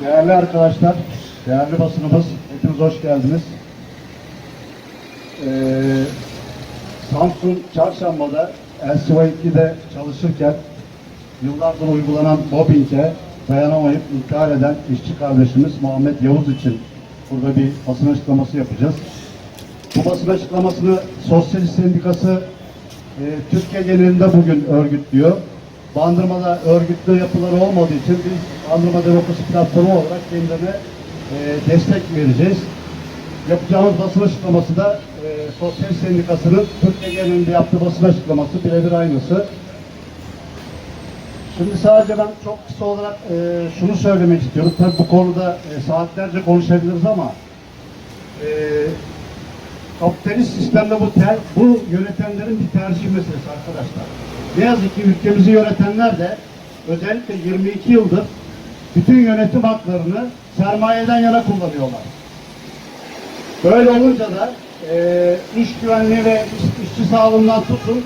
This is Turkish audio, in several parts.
Değerli arkadaşlar, değerli basınımız, hepiniz hoş geldiniz. Ee, Samsun Çarşamba'da LCY2'de çalışırken yıllardır uygulanan mobbinge dayanamayıp intihar eden işçi kardeşimiz Muhammed Yavuz için burada bir basın açıklaması yapacağız. Bu basın açıklamasını Sosyalist Sendikası e, Türkiye genelinde bugün örgütlüyor. Bandırma'da örgütlü yapıları olmadığı için biz Bandırma Demokrasi Platformu olarak kendilerine e, destek vereceğiz. Yapacağımız basın açıklaması da e, Sosyalist Sendikası'nın Türkiye genelinde yaptığı basın açıklaması birebir aynısı. Şimdi sadece ben çok kısa olarak e, şunu söylemek istiyorum. Tabii bu konuda e, saatlerce konuşabiliriz ama e, kapitalist sistemde bu ter, bu yönetenlerin bir tercih meselesi arkadaşlar. Ne yazık ki ülkemizi yönetenler de özellikle 22 yıldır bütün yönetim haklarını sermayeden yana kullanıyorlar. Böyle olunca da e, iş güvenliği ve iş- işçi sağlığından tutun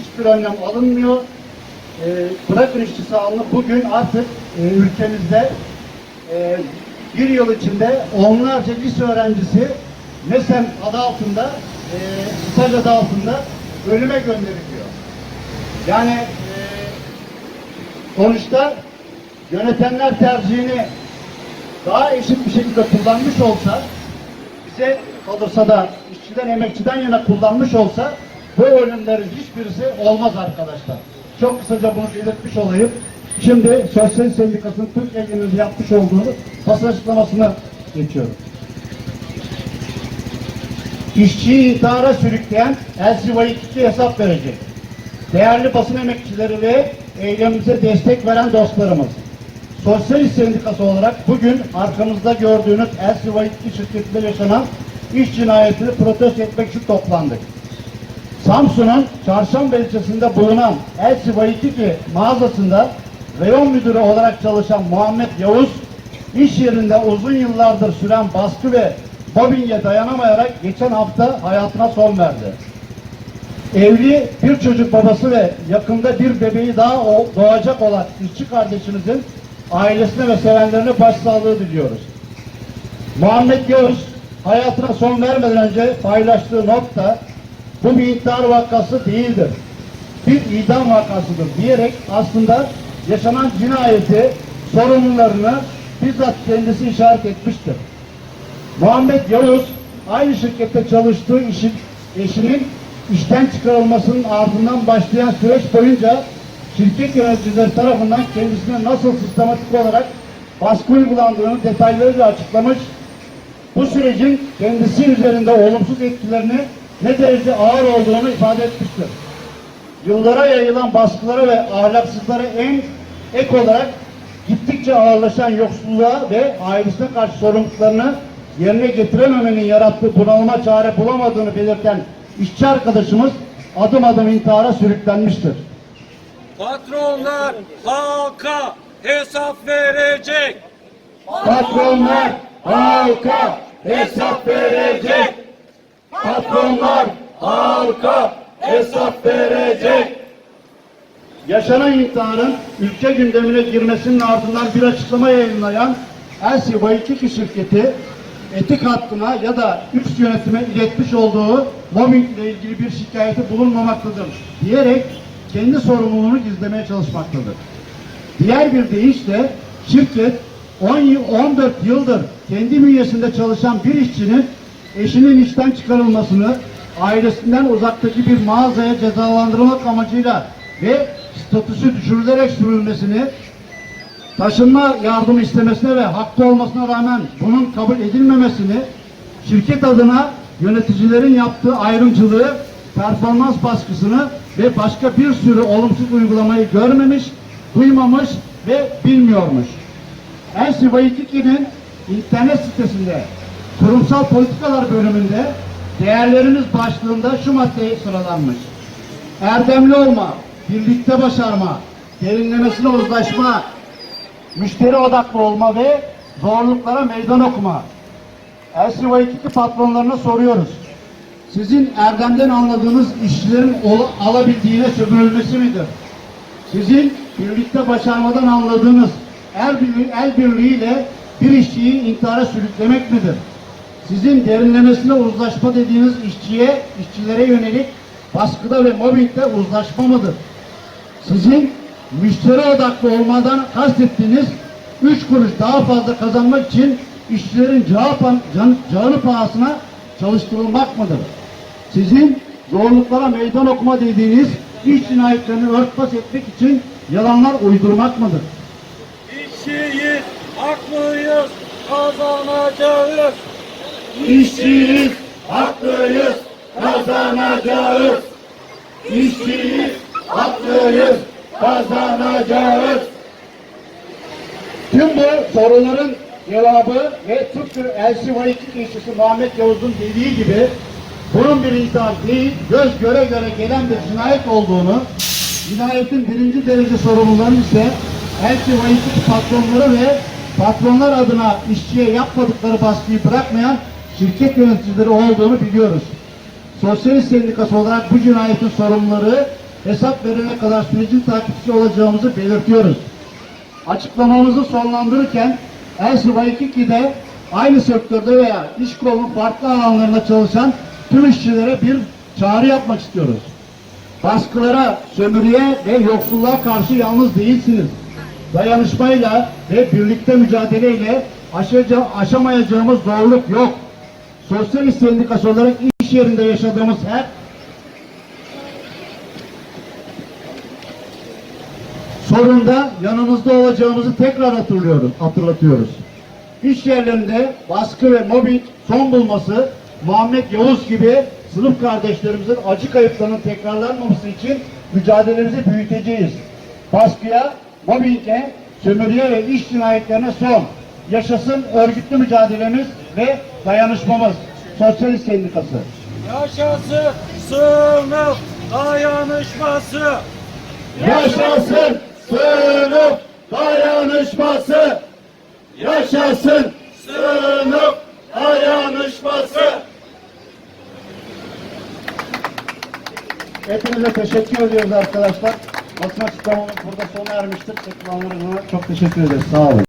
hiçbir önlem alınmıyor. E, bırakın işçi sağlığını bugün artık e, ülkemizde e, bir yıl içinde onlarca lise öğrencisi MESEM adı altında, e, staj adı altında ölüme gönderiliyor. Yani e, sonuçta yönetenler tercihini daha eşit bir şekilde kullanmış olsa bize kalırsa da işçiden emekçiden yana kullanmış olsa bu ölümlerin hiçbirisi olmaz arkadaşlar. Çok kısaca bunu belirtmiş olayım. Şimdi Sosyal Sendikası'nın Türkiye genelinde yapmış olduğu basın açıklamasına geçiyorum. İşçiyi intihara sürükleyen LCY2 hesap verecek. Değerli basın emekçileri ve eylemimize destek veren dostlarımız. Sosyalist Sendikası olarak bugün arkamızda gördüğünüz LCY2 şirketinde yaşanan iş cinayetini protesto etmek için toplandık. Samsun'un Çarşamba ilçesinde bulunan LCY2 mağazasında reyon müdürü olarak çalışan Muhammed Yavuz, iş yerinde uzun yıllardır süren baskı ve mobbinge dayanamayarak geçen hafta hayatına son verdi. Evli bir çocuk babası ve yakında bir bebeği daha doğacak olan işçi kardeşimizin ailesine ve sevenlerine başsağlığı diliyoruz. Muhammed Yavuz hayatına son vermeden önce paylaştığı nokta bu bir intihar vakası değildir. Bir idam vakasıdır diyerek aslında yaşanan cinayeti sorumlularını bizzat kendisi işaret etmiştir. Muhammed Yavuz aynı şirkette çalıştığı işin, eşinin işten çıkarılmasının ardından başlayan süreç boyunca şirket yöneticileri tarafından kendisine nasıl sistematik olarak baskı uygulandığını detaylarıyla açıklamış, bu sürecin kendisi üzerinde olumsuz etkilerini ne derece ağır olduğunu ifade etmiştir. Yıllara yayılan baskılara ve ahlaksızlara en ek olarak gittikçe ağırlaşan yoksulluğa ve ailesine karşı sorumluluklarını yerine getirememenin yarattığı bunalıma çare bulamadığını belirten işçi arkadaşımız adım adım intihara sürüklenmiştir. Patronlar halka hesap verecek. Patronlar halka hesap verecek. Patronlar halka hesap verecek. Yaşanan intiharın ülke gündemine girmesinin ardından bir açıklama yayınlayan Elsi Bayıkiki şirketi etik hakkına ya da üst yönetime iletmiş olduğu mobbing ile ilgili bir şikayeti bulunmamaktadır diyerek kendi sorumluluğunu gizlemeye çalışmaktadır. Diğer bir deyişle şirket 10 yıl, 14 yıldır kendi bünyesinde çalışan bir işçinin eşinin işten çıkarılmasını ailesinden uzaktaki bir mağazaya cezalandırmak amacıyla ve statüsü düşürülerek sürülmesini taşınma yardımı istemesine ve hakkı olmasına rağmen bunun kabul edilmemesini şirket adına yöneticilerin yaptığı ayrımcılığı, performans baskısını ve başka bir sürü olumsuz uygulamayı görmemiş, duymamış ve bilmiyormuş. Elsi Vayikiki'nin internet sitesinde kurumsal politikalar bölümünde değerlerimiz başlığında şu madde sıralanmış. Erdemli olma, birlikte başarma, derinlemesine uzlaşma, müşteri odaklı olma ve zorluklara meydan okuma. LCY2 patronlarına soruyoruz. Sizin erdemden anladığınız işçilerin alabildiğine sömürülmesi midir? Sizin birlikte başarmadan anladığınız el, birliği, el birliğiyle bir işçiyi intihara sürüklemek midir? Sizin derinlemesine uzlaşma dediğiniz işçiye, işçilere yönelik baskıda ve mobbingde uzlaşma mıdır? Sizin müşteri odaklı olmadan kastettiğiniz 3 kuruş daha fazla kazanmak için işçilerin can, canı pahasına çalıştırılmak mıdır? Sizin zorluklara meydan okuma dediğiniz iş cinayetlerini örtbas etmek için yalanlar uydurmak mıdır? İşçiyiz, haklıyız, kazanacağız. İşçiyiz, haklıyız, kazanacağız. İşçiyiz, haklıyız, kazanacağız. Tüm bu soruların cevabı ve tıpkı Elsi Vaikik işçisi Muhammed Yavuz'un dediği gibi bunun bir intihar değil, göz göre göre gelen bir cinayet olduğunu, cinayetin birinci derece sorumluları ise Elsi Vaikik patronları ve patronlar adına işçiye yapmadıkları baskıyı bırakmayan şirket yöneticileri olduğunu biliyoruz. Sosyalist Sendikası olarak bu cinayetin sorumluları hesap verene kadar sürecin takipçisi olacağımızı belirtiyoruz. Açıklamamızı sonlandırırken Elsi Vaikiki'de aynı sektörde veya iş kolunun farklı alanlarında çalışan tüm işçilere bir çağrı yapmak istiyoruz. Baskılara, sömürüye ve yoksulluğa karşı yalnız değilsiniz. Dayanışmayla ve birlikte mücadeleyle aşamayacağımız zorluk yok. Sosyalist sendikası olarak iş yerinde yaşadığımız her sorunda yanınızda olacağımızı tekrar hatırlıyoruz, hatırlatıyoruz. İş yerlerinde baskı ve mobbing son bulması, Muhammed Yavuz gibi sınıf kardeşlerimizin acı kayıplarının tekrarlanmaması için mücadelemizi büyüteceğiz. Baskıya, mobbinge, sömürüye ve iş cinayetlerine son. Yaşasın örgütlü mücadelemiz ve dayanışmamız. Sosyalist Sendikası. Yaşasın sınıf dayanışması. Yaşasın sınıf dayanışması. Yaşasın sınıf dayanışması. Hepinize teşekkür ediyoruz arkadaşlar. Basın açıklamamız burada sona ermiştir. Çekilenlerine çok teşekkür ederiz. Sağ olun.